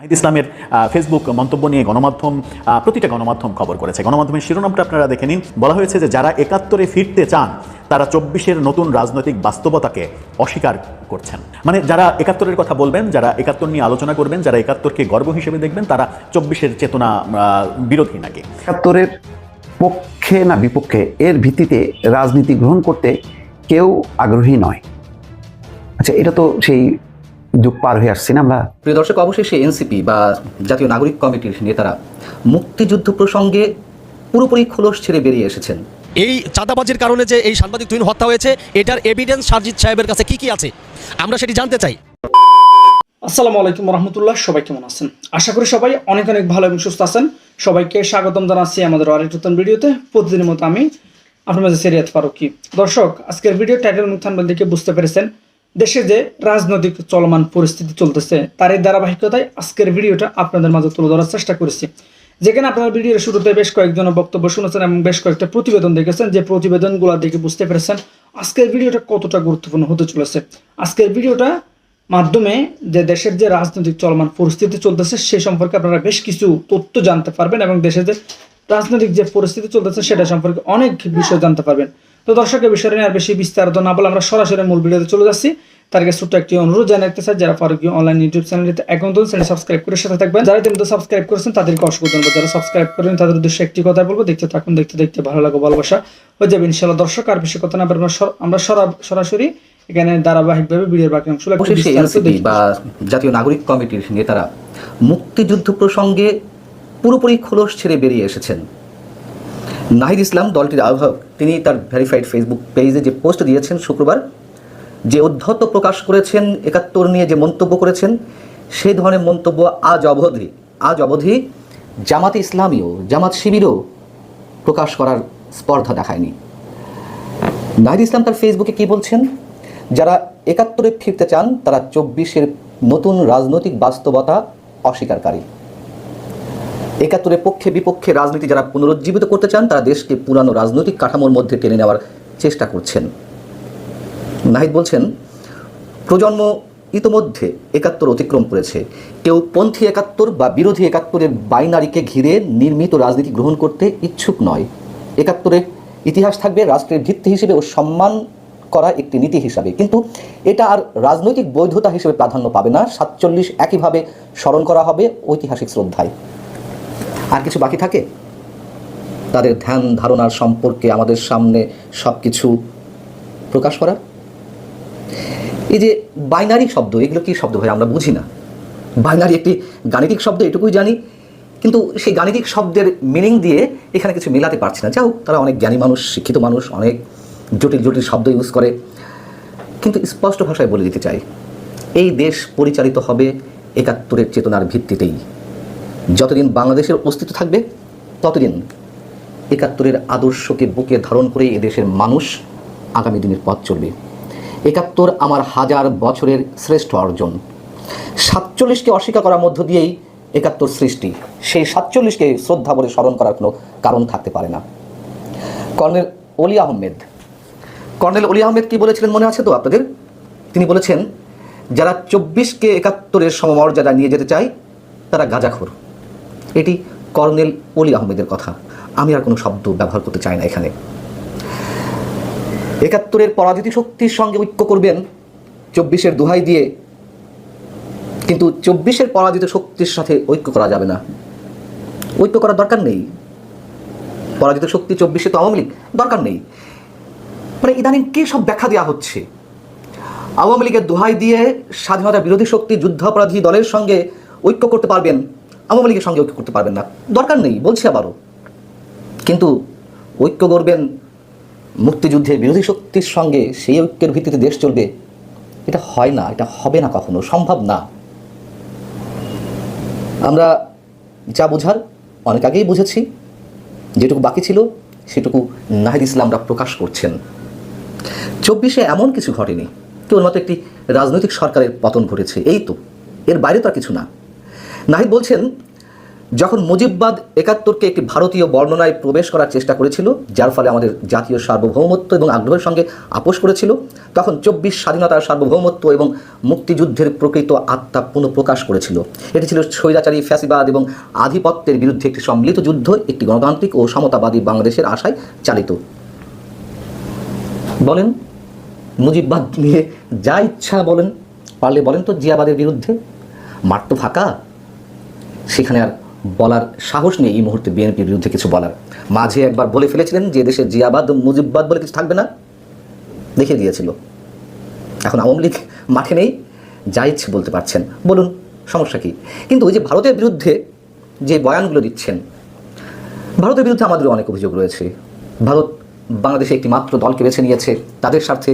নাহিদ ইসলামের ফেসবুক মন্তব্য নিয়ে গণমাধ্যম প্রতিটা গণমাধ্যম খবর করেছে। গণমাধ্যমের শিরোনামটা আপনারা দেখে নিন। বলা হয়েছে যে যারা একাত্তরে ফিরতে চান, তারা চব্বিশের নতুন রাজনৈতিক বাস্তবতাকে অস্বীকার করছেন। মানে যারা একাত্তরের কথা বলবেন, যারা একাত্তর নিয়ে আলোচনা করবেন, যারা একাত্তরকে গর্ব হিসেবে দেখবেন, তারা চব্বিশের চেতনা বিরোধী নাকি? একাত্তরের পক্ষে না বিপক্ষে, এর ভিত্তিতে রাজনীতি গ্রহণ করতে কেউ আগ্রহী নয়। আচ্ছা এটা তো সেই যুগ পার হয়ে আসছি না আমরা। প্রিয় দর্শক অবশেষে এনসিপি বা জাতীয় নাগরিক কমিটির নেতারা মুক্তিযুদ্ধ প্রসঙ্গে পুরোপুরি খোলস ছেড়ে বেরিয়ে এসেছেন। এই চাঁদাবাজির কারণে যে এই সাংবাদিক তুহিন হত্যা হয়েছে এটার এভিডেন্স সারজিৎ সাহেবের কাছে কি কি আছে? আমরা সেটি জানতে চাই। আসসালামু আলাইকুম রহমতুল্লাহ সবাই কেমন আছেন? আশা করি সবাই অনেক অনেক ভালো এবং সুস্থ আছেন। সবাইকে স্বাগতম জানাচ্ছি আমাদের আরেক নতুন ভিডিওতে। প্রতিদিনের মতো আমি আপনার মাঝে সেরিয়াত ফারুকি দর্শক আজকের ভিডিও টাইটেল মুখ থানবেল বুঝতে পেরেছেন দেশে যে রাজনৈতিক চলমান পরিস্থিতি চলতেছে তার এই ধারাবাহিকতায় আজকের ভিডিওটা আপনাদের মাঝে তুলে ধরার চেষ্টা করেছি। যেখানে আপনারা ভিডিওর শুরুতে বেশ কয়েকজনের বক্তব্য শুনেছেন এবং বেশ কয়েকটা প্রতিবেদন দেখেছেন। যে প্রতিবেদনগুলো দেখে বুঝতে পেরেছেন আজকের ভিডিওটা কতটা গুরুত্বপূর্ণ হতে চলেছে। আজকের ভিডিওটা মাধ্যমে যে দেশের যে রাজনৈতিক চলমান পরিস্থিতি চলতেছে, সে সম্পর্কে আপনারা বেশ কিছু তথ্য জানতে পারবেন এবং দেশের যে রাজনৈতিক যে পরিস্থিতি চলতেছে, সেটা সম্পর্কে অনেক বিষয় জানতে পারবেন। তো দর্শকের বিষয় নিয়ে আর বেশি বিস্তারিত না বলে আমরা সরাসরি মূল ভিডিওতে চলে যাচ্ছি। তার আগে ছোট্ট একটি অনুরোধ জানাতে চাই যারা ফারুকি অনলাইন ইউটিউব চ্যানেলটিতে এখন তো চ্যানেল সাবস্ক্রাইব করে সাথে থাকবেন। যারা ইতিমধ্যে সাবস্ক্রাইব করেছেন তাদেরকে অসংখ্য ধন্যবাদ। যারা সাবস্ক্রাইব করেন তাদের উদ্দেশ্যে একটি কথা বলব দেখতে থাকুন দেখতে দেখতে ভালো লাগো ভালোবাসা হয়ে যাবে ইনশাল্লাহ দর্শক আর বেশি কথা না আমরা সরা- সরাসরি এখানে ধারাবাহিকভাবে ভিডিওর বাকি অংশ বা জাতীয় নাগরিক কমিটির নেতারা মুক্তিযুদ্ধ প্রসঙ্গে পুরোপুরি খোলস ছেড়ে বেরিয়ে এসেছেন। নাহিদ ইসলাম দলটির আহ্বায়ক। তিনি তার ভেরিফাইড ফেসবুক পেজে যে পোস্ট দিয়েছেন শুক্রবার, যে উদ্ধত প্রকাশ করেছেন, একাত্তর নিয়ে যে মন্তব্য করেছেন সেই ধরনের মন্তব্য আজ অবধি আজ অবধি জামাত ইসলামীও, জামাত শিবিরও প্রকাশ করার স্পর্ধা দেখায়নি। নাহিদ ইসলাম তার ফেসবুকে কি বলছেন? যারা একাত্তরে ফিরতে চান, তারা চব্বিশের নতুন রাজনৈতিক বাস্তবতা অস্বীকারকারী একাত্তরের পক্ষে বিপক্ষে রাজনীতি যারা পুনরুজ্জীবিত করতে চান, তারা দেশকে পুরানো রাজনৈতিক কাঠামোর মধ্যে টেনে নেওয়ার চেষ্টা করছেন। নাহিদ বলছেন, প্রজন্ম ইতোমধ্যে একাত্তর অতিক্রম করেছে। কেউ পন্থী একাত্তর বা বিরোধী একাত্তরের বাইনারিকে ঘিরে নির্মিত রাজনীতি গ্রহণ করতে ইচ্ছুক নয়। একাত্তরের ইতিহাস থাকবে রাষ্ট্রের ভিত্তি হিসেবে ও সম্মান করা একটি নীতি হিসাবে। কিন্তু এটা আর রাজনৈতিক বৈধতা হিসেবে প্রাধান্য পাবে না। সাতচল্লিশ একইভাবে স্মরণ করা হবে ঐতিহাসিক শ্রদ্ধায়। আর কিছু বাকি থাকে? তাদের ধ্যান ধারণার সম্পর্কে আমাদের সামনে সব কিছু প্রকাশ করা এই যে বাইনারি শব্দ, এগুলো কি শব্দ ভাই? আমরা বুঝি না। বাইনারি একটি গাণিতিক শব্দ, এটুকুই জানি। কিন্তু সেই গাণিতিক শব্দের মিনিং দিয়ে এখানে কিছু মেলাতে পারছি না। যাও তারা অনেক জ্ঞানী মানুষ, শিক্ষিত মানুষ, অনেক জটিল জটিল শব্দ ইউজ করে। কিন্তু স্পষ্ট ভাষায় বলে দিতে চাই, এই দেশ পরিচালিত হবে একাত্তরের চেতনার ভিত্তিতেই। যতদিন বাংলাদেশের অস্তিত্ব থাকবে, ততদিন একাত্তরের আদর্শকে বুকে ধারণ করে এদেশের মানুষ আগামী দিনের পথ চলবে। একাত্তর আমার হাজার বছরের শ্রেষ্ঠ অর্জন। সাতচল্লিশকে অস্বীকার করার মধ্য দিয়েই একাত্তর সৃষ্টি। সেই সাতচল্লিশকে শ্রদ্ধা বলে স্মরণ করার কোনো কারণ থাকতে পারে না। কর্নেল অলি আহমেদ। কর্নেল অলি আহমেদ কি বলেছিলেন মনে আছে তো আপনাদের? তিনি বলেছেন, যারা চব্বিশকে একাত্তরের সমমর্যাদা নিয়ে যেতে চায়, তারা গাজাখোর। এটি কর্নেল অলি আহমেদের কথা। আমি আর কোনো শব্দ ব্যবহার করতে চাই না এখানে। একাত্তরের পরাজিত শক্তির সঙ্গে ঐক্য করবেন চব্বিশের দোহাই দিয়ে, কিন্তু চব্বিশের পরাজিত শক্তির সাথে ঐক্য করা যাবে না। ঐক্য করার দরকার নেই। পরাজিত শক্তি চব্বিশে তো আওয়ামী লীগ, দরকার নেই। মানে ইদানিং কে সব ব্যাখ্যা দেওয়া হচ্ছে? আওয়ামী লীগের দোহাই দিয়ে স্বাধীনতা বিরোধী শক্তি যুদ্ধাপরাধী দলের সঙ্গে ঐক্য করতে পারবেন আওয়ামী লীগের সঙ্গে ঐক্য করতে পারবেন না। দরকার নেই, বলছি আবারও। কিন্তু ঐক্য করবেন মুক্তিযুদ্ধের বিরোধী শক্তির সঙ্গে, সেই ঐক্যের ভিত্তিতে দেশ চলবে, এটা হয় না, এটা হবে না কখনো, সম্ভব না। আমরা যা বোঝার, অনেক আগেই বুঝেছি। যেটুকু বাকি ছিল, সেটুকু নাহিদ ইসলামরা প্রকাশ করছেন। চব্বিশে এমন কিছু ঘটেনি, কেবলমাত্র একটি রাজনৈতিক সরকারের পতন ঘটেছে, এই তো। এর বাইরে তো আর কিছু না। নাহিদ বলছেন, যখন মুজিববাদ একাত্তরকে একটি ভারতীয় বর্ণনায় প্রবেশ করার চেষ্টা করেছিল, যার ফলে আমাদের জাতীয় সার্বভৌমত্ব এবং আগ্রহের সঙ্গে আপোষ করেছিল, তখন চব্বিশ স্বাধীনতার সার্বভৌমত্ব এবং মুক্তিযুদ্ধের প্রকৃত আত্মা পুনঃপ্রকাশ করেছিল। এটি ছিল স্বৈরাচারী ফ্যাসিবাদ এবং আধিপত্যের বিরুদ্ধে একটি সম্মিলিত যুদ্ধ, একটি গণতান্ত্রিক ও সমতাবাদী বাংলাদেশের আশায় চালিত। বলেন, মুজিববাদ নিয়ে যা ইচ্ছা বলেন, পারলে বলেন তো জিয়াবাদের বিরুদ্ধে। মাঠ তো ফাঁকা। সেখানে আর বলার সাহস নেই এই মুহূর্তে বিএনপির বিরুদ্ধে কিছু বলার। মাঝে একবার বলে ফেলেছিলেন যে দেশে জিয়াবাদ, মুজিববাদ বলে কিছু থাকবে না। দেখিয়ে দিয়েছিল। এখন আওয়ামী লীগ মাঠে নেই, যা ইচ্ছে বলতে পারছেন। বলুন, সমস্যা কী? কিন্তু ওই যে ভারতের বিরুদ্ধে যে বয়ানগুলো দিচ্ছেন, ভারতের বিরুদ্ধে আমাদের অনেক অভিযোগ রয়েছে। ভারত বাংলাদেশে একটি মাত্র দলকে বেছে নিয়েছে, তাদের স্বার্থে।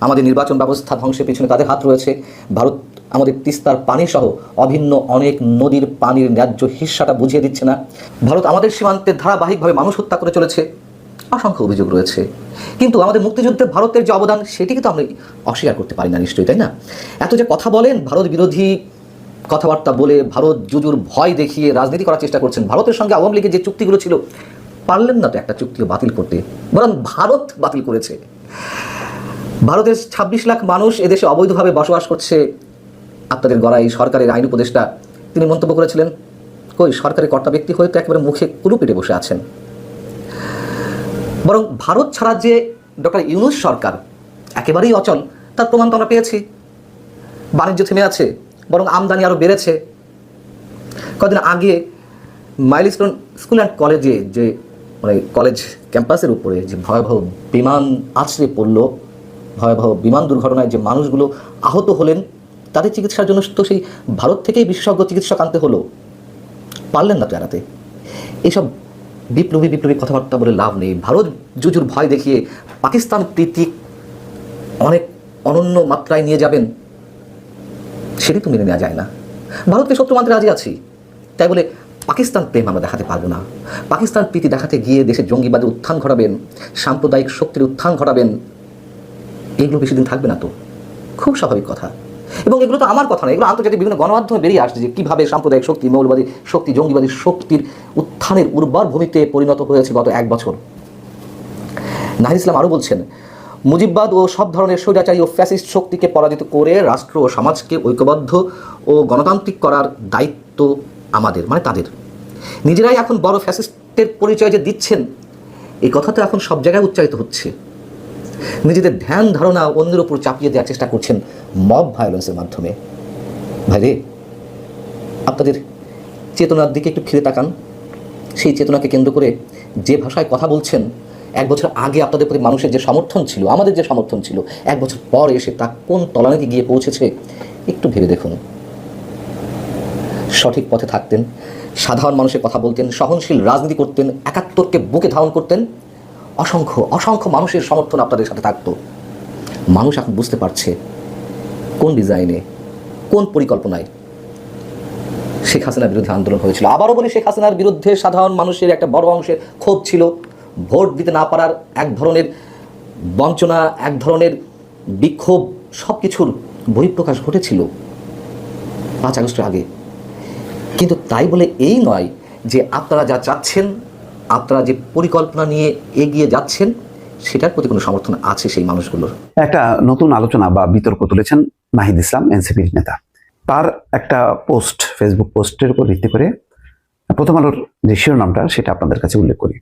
আমাদের নির্বাচন ব্যবস্থা ধ্বংসের পিছনে তাদের হাত রয়েছে। ভারত আমাদের তিস্তার পানি সহ অভিন্ন অনেক নদীর পানির ন্যায্য হিস্সাটা বুঝিয়ে দিচ্ছে না। ভারত আমাদের সীমান্তে ধারাবাহিকভাবে মানুষ হত্যা করে চলেছে। অসংখ্য অভিযোগ রয়েছে। কিন্তু আমাদের মুক্তিযুদ্ধে ভারতের যে অবদান, সেটিকে তো আমরা অস্বীকার করতে পারি না নিশ্চয়ই, তাই না? এত যে কথা বলেন, ভারত বিরোধী কথাবার্তা বলে ভারত জুজুর ভয় দেখিয়ে রাজনীতি করার চেষ্টা করছেন। ভারতের সঙ্গে আওয়ামী লীগের যে চুক্তিগুলো ছিল, পারলেন না তো একটা চুক্তিও বাতিল করতে। বরং ভারত বাতিল করেছে। ভারতের ছাব্বিশ লাখ মানুষ এদেশে অবৈধভাবে বসবাস করছে। আপনাদের এই সরকারের আইন উপদেষ্টা তিনি মন্তব্য করেছিলেন, কই, সরকারি কর্তা ব্যক্তি হয়ে তো একেবারে মুখে কুলু পেটে বসে আছেন। বরং ভারত ছাড়া যে ডক্টর ইউনুস সরকার একেবারেই অচল, তার প্রমাণ তো আমরা পেয়েছি। বাণিজ্য থেমে আছে, বরং আমদানি আরও বেড়েছে। কদিন আগে মাইলস্টোন স্কুল অ্যান্ড কলেজে যে মানে কলেজ ক্যাম্পাসের উপরে যে ভয়াবহ বিমান আছড়ে পড়ল, ভয়াবহ বিমান দুর্ঘটনায় যে মানুষগুলো আহত হলেন তাদের চিকিৎসার জন্য তো সেই ভারত থেকেই বিশেষজ্ঞ চিকিৎসক আনতে হলো। পারলেন না তো এড়াতে। এইসব বিপ্লবী বিপ্লবী কথাবার্তা বলে লাভ নেই। ভারত জুজুর ভয় দেখিয়ে পাকিস্তান প্রীতি অনেক অনন্য মাত্রায় নিয়ে যাবেন, সেটি তো মেনে নেওয়া যায় না। ভারতকে শত্রু মানতে রাজি আছি, তাই বলে পাকিস্তান প্রেম আমরা দেখাতে পারব না। পাকিস্তান প্রীতি দেখাতে গিয়ে দেশের জঙ্গিবাদের উত্থান ঘটাবেন, সাম্প্রদায়িক শক্তির উত্থান ঘটাবেন, এগুলো বেশি দিন থাকবে না তো। খুব স্বাভাবিক কথা। এবং এগুলো তো আমার কথা না এগুলো আন্তর্জাতিক বিভিন্ন গণমাধ্যমে বেরিয়ে আসছে যে কীভাবে সাম্প্রদায়িক শক্তি, মৌলবাদী শক্তি, জঙ্গিবাদী শক্তির উত্থানের উর্বর ভূমিতে পরিণত হয়েছে গত এক বছর। নাহিদ ইসলাম আরও বলছেন, মুজিববাদ ও সব ধরনের স্বৈরাচারী ও ফ্যাসিস্ট শক্তিকে পরাজিত করে রাষ্ট্র ও সমাজকে ঐক্যবদ্ধ ও গণতান্ত্রিক করার দায়িত্ব আমাদের মানে তাদের। নিজেরাই এখন বড় ফ্যাসিস্টের পরিচয় যে দিচ্ছেন এই কথা তো এখন সব জায়গায় উচ্চারিত হচ্ছে। নিজেদের ধ্যান ধারণা অন্যের উপর চাপিয়ে দেওয়ার চেষ্টা করছেন মব ভায়োলেন্সের মাধ্যমে। ভাইরে, আপনাদের চেতনার দিকে একটু ফিরে তাকান। সেই চেতনাকে কেন্দ্র করে যে ভাষায় কথা বলছেন, এক বছর আগে আপনাদের প্রতি মানুষের যে সমর্থন ছিল, আমাদের যে সমর্থন ছিল, এক বছর পর এসে তা কোন তলানিতে গিয়ে পৌঁছেছে, একটু ভেবে দেখুন। সঠিক পথে থাকতেন, সাধারণ মানুষের কথা বলতেন, সহনশীল রাজনীতি করতেন, একাত্তরকে বুকে ধারণ করতেন অসংখ্য অসংখ্য মানুষের সমর্থন আপনাদের সাথে থাকতো। মানুষ এখন বুঝতে পারছে কোন ডিজাইনে কোন পরিকল্পনায় শেখ হাসিনার বিরুদ্ধে আন্দোলন হয়েছিল। আবারও বলি, শেখ হাসিনার বিরুদ্ধে সাধারণ মানুষের একটা বড় অংশের ক্ষোভ ছিল। ভোট দিতে না পারার এক ধরনের বঞ্চনা, এক ধরনের বিক্ষোভ সব কিছুর বহিঃপ্রকাশ ঘটেছিল পাঁচ আগস্টের আগে। কিন্তু তাই বলে এই নয় যে আপনারা যা চাচ্ছেন আপনারা যে পরিকল্পনা নিয়ে এগিয়ে যাচ্ছেন, সেটার প্রতি কোনো সমর্থন আছে সেই মানুষগুলোর? একটা নতুন আলোচনা বা বিতর্ক তুলেছেন নাহিদ ইসলাম এনসিপির নেতা। তার একটা পোস্ট, ফেসবুক পোস্টের উপর ভিত্তি করে প্রথম আলোর যে শিরোনামটা, সেটা আপনাদের কাছে উল্লেখ করি।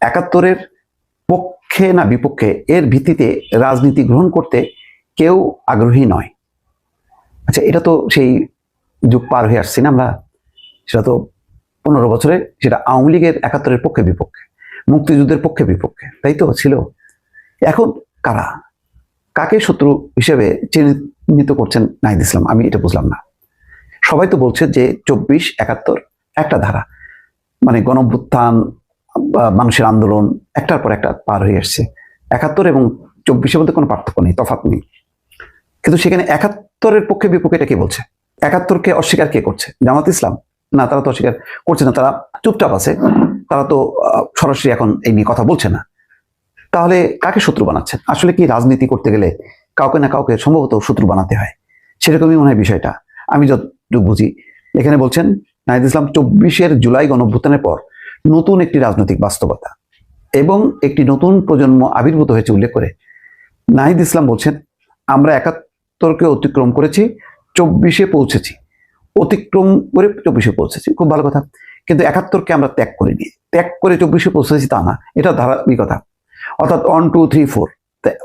একাত্তরের পক্ষে না বিপক্ষে, এর ভিত্তিতে রাজনীতি গ্রহণ করতে কেউ আগ্রহী নয়। আচ্ছা এটা তো সেই যুগ পার হয়ে আসছি না আমরা? সেটা তো পনেরো বছরে সেটা আওয়ামী লীগের একাত্তরের পক্ষে বিপক্ষে, মুক্তিযুদ্ধের পক্ষে বিপক্ষে, তাই তো ছিল? এখন কারা? কাকে শত্রু হিসেবে চিহ্নিত করছেন নাহিদ ইসলাম? আমি এটা বুঝলাম না। সবাই তো বলছে যে চব্বিশ, একাত্তর, একটা ধারা। মানে গণভ্যুত্থান, বা মানুষের আন্দোলন, একটার পর একটা পার হয়ে আসছে। একাত্তর এবং চব্বিশের মধ্যে কোনো পার্থক্য নেই, তফাৎ নেই। কিন্তু সেখানে একাত্তরের পক্ষে বিপক্ষে এটা কে বলছে? একাত্তরকে অস্বীকার কে করছে? জামাত ইসলাম? না, তারা তো অস্বীকার করছে না, তারা চুপচাপ আছে, তারা তো সরাসরি এখন এই নিয়ে কথা বলছে না। তাহলে কাকে শত্রু বানাচ্ছেন? আসলে কি রাজনীতি করতে গেলে কাউকে না কাউকে সম্ভবত শত্রু বানাতে হয়? সেরকমই মনে হয় বিষয়টা। আমি যতটুকু বুঝি, এখানে বলছেন, নাহিদ ইসলাম, চব্বিশের জুলাই গণভ্যুত্থানের পর নতুন একটি রাজনৈতিক বাস্তবতা এবং একটি নতুন প্রজন্ম আবির্ভূত হয়েছে উল্লেখ করে। নাহিদ ইসলাম বলছেন, আমরা একাত্তরকে অতিক্রম করেছি, চব্বিশে পৌঁছেছি। অতিক্রম করে চব্বিশে পৌঁছেছি, খুব ভালো কথা। কিন্তু একাত্তরকে আমরা ত্যাগ করে করিনি। ত্যাগ করে চব্বিশে পৌঁছেছি তা না, এটা ধারাবাহিকতা। অর্থাৎ one two three four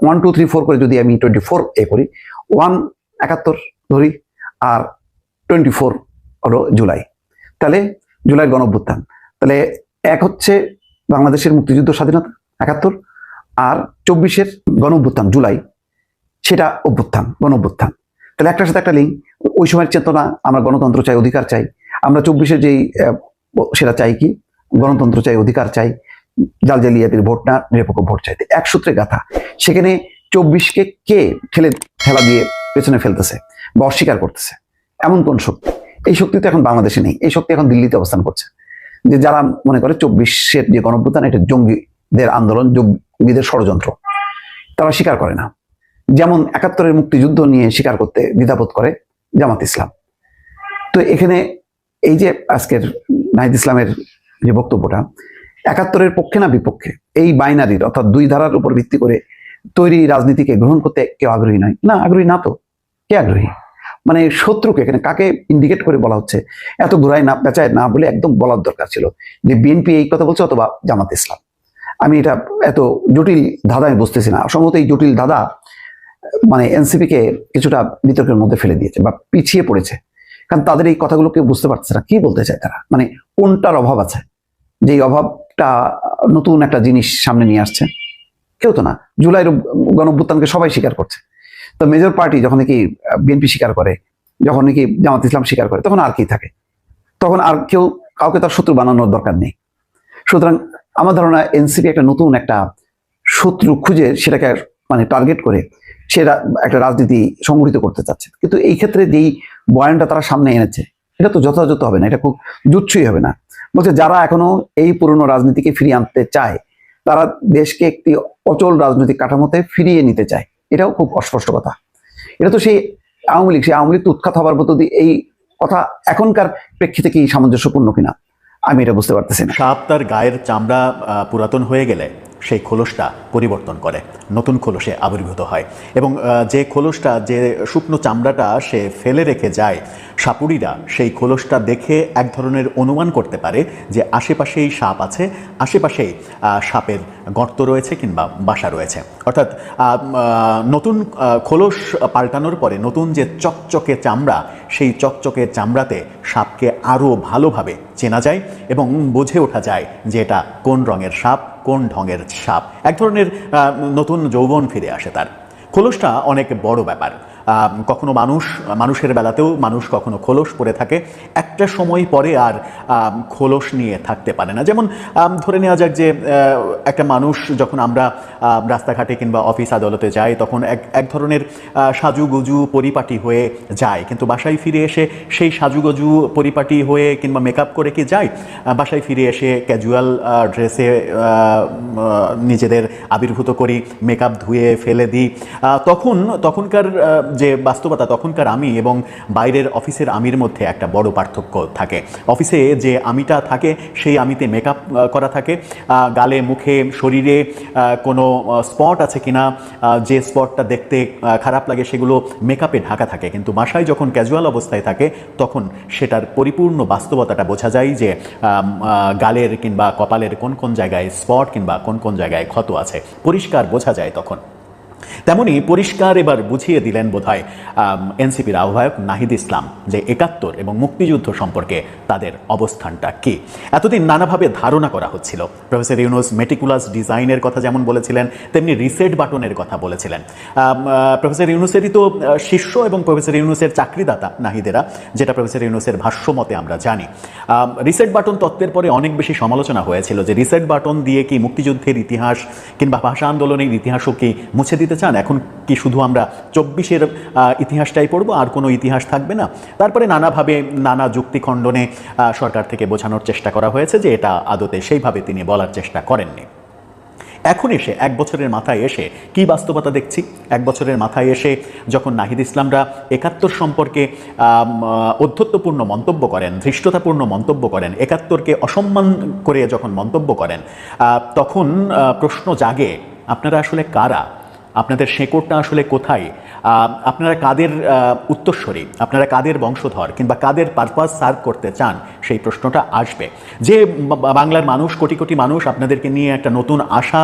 one two three four করে যদি আমি টোয়েন্টি ফোর এ করি ওয়ান একাত্তর ধরি আর টোয়েন্টি ফোর হলো জুলাই। তাহলে জুলাই গণঅভ্যুত্থান। তাহলে এক হচ্ছে বাংলাদেশের মুক্তিযুদ্ধ স্বাধীনতা, একাত্তর। আর চব্বিশের গণঅভ্যুত্থান, জুলাই, সেটা অভ্যুত্থান, গণঅভ্যুত্থান। তাহলে একটার সাথে একটা লিঙ্ক ওই সময়ের চেতনা, আমরা গণতন্ত্র চাই, অধিকার চাই। আমরা চব্বিশের যেই সেটা চাই কি? গণতন্ত্র চাই, অধিকার চাই। জাল জালিয়াতির ভোট না, নিরপেক্ষ ভোট চাইতে এক সূত্রে গাথা। সেখানে চব্বিশকে কে ঠেলে, ঠেলা দিয়ে পেছনে ফেলতেছে বা অস্বীকার করতেছে? এমন কোন শক্তি? এই শক্তি তো এখন বাংলাদেশে নেই। এই শক্তি এখন দিল্লিতে অবস্থান করছে। যে যারা মনে করে চব্বিশের যে গণভ্যুত্থান, এটা জঙ্গিদের আন্দোলন, জঙ্গিদের ষড়যন্ত্র, তারা স্বীকার করে না। যেমন একাত্তরের মুক্তিযুদ্ধ নিয়ে স্বীকার করতে দ্বিধাবোধ করে জামাত ইসলাম। তো এখানে এই যে আজকের নাহিদ ইসলামের যে বক্তব্যটা, একাত্তরের পক্ষে না বিপক্ষে, এই বাইনারির অর্থাৎ দুই ধারার উপর ভিত্তি করে তৈরি রাজনীতিকে গ্রহণ করতে কেউ আগ্রহী নয়। না, আগ্রহী না তো। কে আগ্রহী? মানে শত্রুকে এখানে কাকে ইন্ডিকেট করে বলা হচ্ছে? এত ঘুরায় না, পেঁচায় না বলে একদম বলার দরকার ছিল যে বিএনপি এই কথা বলছে অথবা জামাত ইসলাম। আমি এটা এত জটিল ধাঁধা আমি বুঝতেছি না। সম্ভবত এই জটিল ধাঁধা মানে এনসিপিকে কিছুটা বিতর্কের মধ্যে ফেলে দিয়েছে বা পিছিয়ে পড়েছে। কারণ তাদের এই কথাগুলো কেউ বুঝতে পারছে না। কি বলতে চায় তারা? মানে কোনটার অভাব আছে? যে অভাবটা নতুন একটা জিনিস সামনে নিয়ে আসছে। কেউ তো না। জুলাইয়ের গণভ্যুত্থানকে সবাই স্বীকার করছে। তো মেজর পার্টি যখন নাকি বিএনপি স্বীকার করে, যখন নাকি জামাত ইসলাম স্বীকার করে, তখন আর কি থাকে? তখন আর কেউ কাউকে তার শত্রু বানানোর দরকার নেই। সুতরাং আমার ধারণা এনসিপি একটা নতুন একটা শত্রু খুঁজে সেটাকে মানে টার্গেট করে সে একটা রাজনীতি সংগঠিত করতে চাচ্ছে। কিন্তু এই ক্ষেত্রে যেই বয়ানটা তারা সামনে এনেছে, এটা তো যথাযথ হবে না, এটা খুব জুচ্ছই হবে না। বলছে, যারা এখনও এই পুরনো রাজনীতিকে ফিরিয়ে আনতে চায়, তারা দেশকে একটি অচল রাজনৈতিক কাঠামোতে ফিরিয়ে নিতে চায়, এটাও খুব অস্পষ্ট কথা। এটা তো সেই আওয়ামী লীগ, সেই আওয়ামী লীগ উৎখাত হবার মতো এই কথা এখনকার প্রেক্ষিতে কি সামঞ্জস্যপূর্ণ কিনা, আমি এটা বুঝতে পারতেছি না। সাপ তার গায়ের চামড়া পুরাতন হয়ে গেলে সেই খোলসটা পরিবর্তন করে, নতুন খোলসে আবির্ভূত হয়। এবং যে খোলসটা, যে শুকনো চামড়াটা সে ফেলে রেখে যায় সাপুড়িরা সেই খোলসটা দেখে এক ধরনের অনুমান করতে পারে যে আশেপাশেই সাপ আছে, আশেপাশেই সাপের গর্ত রয়েছে কিংবা বাসা রয়েছে। অর্থাৎ নতুন খোলস পাল্টানোর পরে নতুন যে চকচকে চামড়া, সেই চকচকে চামড়াতে সাপকে আরও ভালোভাবে চেনা যায় এবং বুঝে ওঠা যায় যে এটা কোন রঙের সাপ, কোন ঢঙের সাপ। এক ধরনের নতুন যৌবন ফিরে আসে তার। খোলসটা অনেক বড় ব্যাপার। কখনো মানুষ, মানুষের বেলাতেও মানুষ কখনো খোলস পরে থাকে। একটা সময় পরে আর খোলস নিয়ে থাকতে পারে না। যেমন ধরে নেওয়া যাক যে একটা মানুষ যখন আমরা রাস্তাঘাটে কিংবা অফিস আদালতে যাই, তখন এক এক ধরনের সাজুগুজু পরিপাটি হয়ে যায়। কিন্তু বাসায় ফিরে এসে সেই সাজুগুজু পরিপাটি হয়ে কিংবা মেকআপ করে কি যায়? বাসায় ফিরে এসে ক্যাজুয়াল ড্রেসে নিজেদের আবির্ভূত করি মেকআপ ধুয়ে ফেলে দিই। তখন, তখনকার যে বাস্তবতা তখনকার আমি এবং বাইরের অফিসের আমির মধ্যে একটা বড় পার্থক্য থাকে। অফিসে যে আমিটা থাকে, সেই আমিতে মেকআপ করা থাকে। গালে, মুখে, শরীরে কোনো স্পট আছে কিনা যে স্পটটা দেখতে খারাপ লাগে সেগুলো মেকআপে ঢাকা থাকে। কিন্তু বাসায় যখন ক্যাজুয়াল অবস্থায় থাকে, তখন সেটার পরিপূর্ণ বাস্তবতাটা বোঝা যায় যে গালের কিংবা কপালের কোন কোন জায়গায় স্পট কিংবা কোন কোন জায়গায় ক্ষত আছে। পরিষ্কার বোঝা যায় তখন। তেমনি পরিষ্কার এবার বুঝিয়ে দিলেন বোধহয় এনসিপির আহ্বায়ক নাহিদ ইসলাম যে একাত্তর এবং মুক্তিযুদ্ধ সম্পর্কে তাদের অবস্থানটা কি। এতদিন নানাভাবে ধারণা করা হচ্ছিল। প্রফেসর ইউনুস মেটিকুলাস ডিজাইনের কথা যেমন বলেছিলেন, তেমনি রিসেট বাটনের কথা বলেছিলেন। প্রফেসর ইউনুসেরই তো শিষ্য এবং প্রফেসর ইউনুসের চাকরিদাতা নাহিদেরা, যেটা প্রফেসর ইউনুসের ভাষ্যমতে আমরা জানি। রিসেট বাটন তত্ত্বের পরে অনেক বেশি সমালোচনা হয়েছিল যে রিসেট বাটন দিয়ে কি মুক্তিযুদ্ধের ইতিহাস কিংবা ভাষা আন্দোলনের ইতিহাসও কি মুছে দিতে চান, এখন কি শুধু আমরা চব্বিশের ইতিহাসটাই পড়ব, আর কোনো ইতিহাস থাকবে না? তারপরে নানাভাবে নানা যুক্তি খণ্ডনে সরকার থেকে বোঝানোর চেষ্টা করা হয়েছে যে এটা আদতে সেইভাবে তিনি বলার চেষ্টা করেননি। এখন এসে, এক বছরের মাথায় এসে, কি বাস্তবতা দেখছি? এক বছরের মাথায় এসে যখন নাহিদ ইসলামরা একাত্তর সম্পর্কে অধ্যত্বপূর্ণ মন্তব্য করেন, ধৃষ্টতাপূর্ণ মন্তব্য করেন, একাত্তরকে অসম্মান করে যখন মন্তব্য করেন তখন প্রশ্ন জাগে, আপনারা আসলে কারা? আপনাদের শেকড়টা আসলে কোথায়? আপনারা কাদের উত্তরস্বরী আপনারা কাদের বংশধর কিংবা কাদের পারপাস সার্ভ করতে চান? সেই প্রশ্নটা আসবে। যে বাংলার মানুষ, কোটি কোটি মানুষ আপনাদেরকে নিয়ে একটা নতুন আশা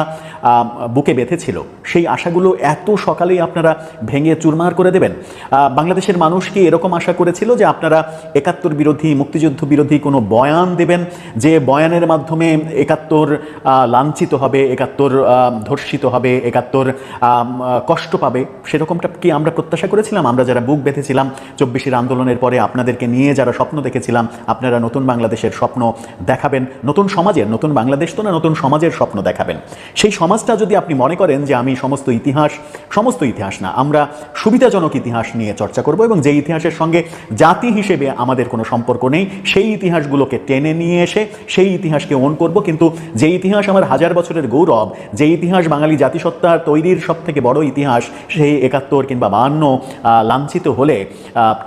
বুকে বেঁধেছিল, সেই আশাগুলো এত সকালেই আপনারা ভেঙে চুরমার করে দেবেন। বাংলাদেশের মানুষ কি এরকম আশা করেছিল যে আপনারা একাত্তর বিরোধী, মুক্তিযুদ্ধ বিরোধী কোনো বয়ান দেবেন? যে বয়ানের মাধ্যমে একাত্তর লাঞ্ছিত হবে, একাত্তর ধর্ষিত হবে, একাত্তর কষ্ট পাবে, সেরকমটা কি আমরা প্রত্যাশা করেছিলাম? আমরা যারা বুক বেঁধেছিলাম চব্বিশের আন্দোলনের পরে আপনাদেরকে নিয়ে যারা স্বপ্ন দেখেছিলাম, আপনারা নতুন বাংলাদেশের স্বপ্ন দেখাবেন, নতুন সমাজের, নতুন বাংলাদেশ তো না, নতুন সমাজের স্বপ্ন দেখাবেন। সেই সমাজটা যদি আপনি মনে করেন যে আমি সমস্ত ইতিহাস সমস্ত ইতিহাস না, আমরা সুবিধাজনক ইতিহাস নিয়ে চর্চা করব এবং যে ইতিহাসের সঙ্গে জাতি হিসেবে আমাদের কোনো সম্পর্ক নেই, সেই ইতিহাসগুলোকে টেনে নিয়ে এসে সেই ইতিহাসকে ওন করব। কিন্তু যে ইতিহাস আমার হাজার বছরের গৌরব, যে ইতিহাস বাঙালি জাতিসত্তার তৈরির সব থেকে বড় ইতিহাস সেই একাত্তর কিংবা বাহান্ন লাঞ্ছিত হলে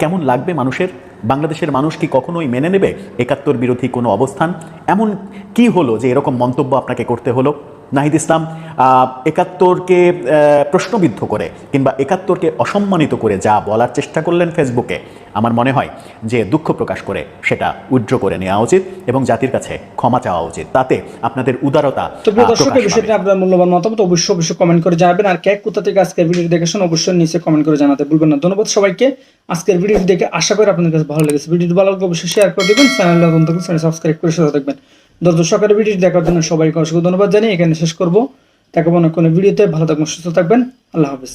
কেমন লাগবে মানুষের? বাংলাদেশের মানুষ কি কখনোই মেনে নেবে একাত্তর বিরোধী কোনো অবস্থান? এমন কি হলো যে এরকম মন্তব্য আপনাকে করতে হলো? নাহিদ ইসলাম একাত্তরকে প্রশ্নবিদ্ধ করে কিংবা একাত্তরকে অসম্মানিত করে যা বলার চেষ্টা করলেন ফেসবুকে আমার মনে হয় যে দুঃখ প্রকাশ করে সেটা উজ্জ্ব করে নেওয়া উচিত এবং জাতির কাছে ক্ষমা চাওয়া উচিত। তাতে আপনাদের উদারতা বিষয়টি আপনার মূল্যবান মতামত অবশ্যই অবশ্যই কমেন্ট করে জানাবেন। আর কে কোথা থেকে আজকের ভিডিও দেখেছেন অবশ্যই নিচে কমেন্ট করে জানাতে ভুলবেন না। ধন্যবাদ সবাইকে। আজকের ভিডিও দেখে আশা করি আপনাদের কাছে ভালো লেগেছে। ভিডিওটি ভালো লাগলে অবশ্যই শেয়ার করে দেবেন। চ্যানেল নতুন থাকলে সাবস্ক্রাইব করে সাথে দেখবেন দর্শকের ভিডিওটি দেখার জন্য সবাইকে অসংখ্য ধন্যবাদ জানিয়ে এখানে শেষ করব। দেখাবো না কোনো ভিডিওতে ভালো থাকবেন, সুস্থ থাকবেন। আল্লাহ হাফিজ।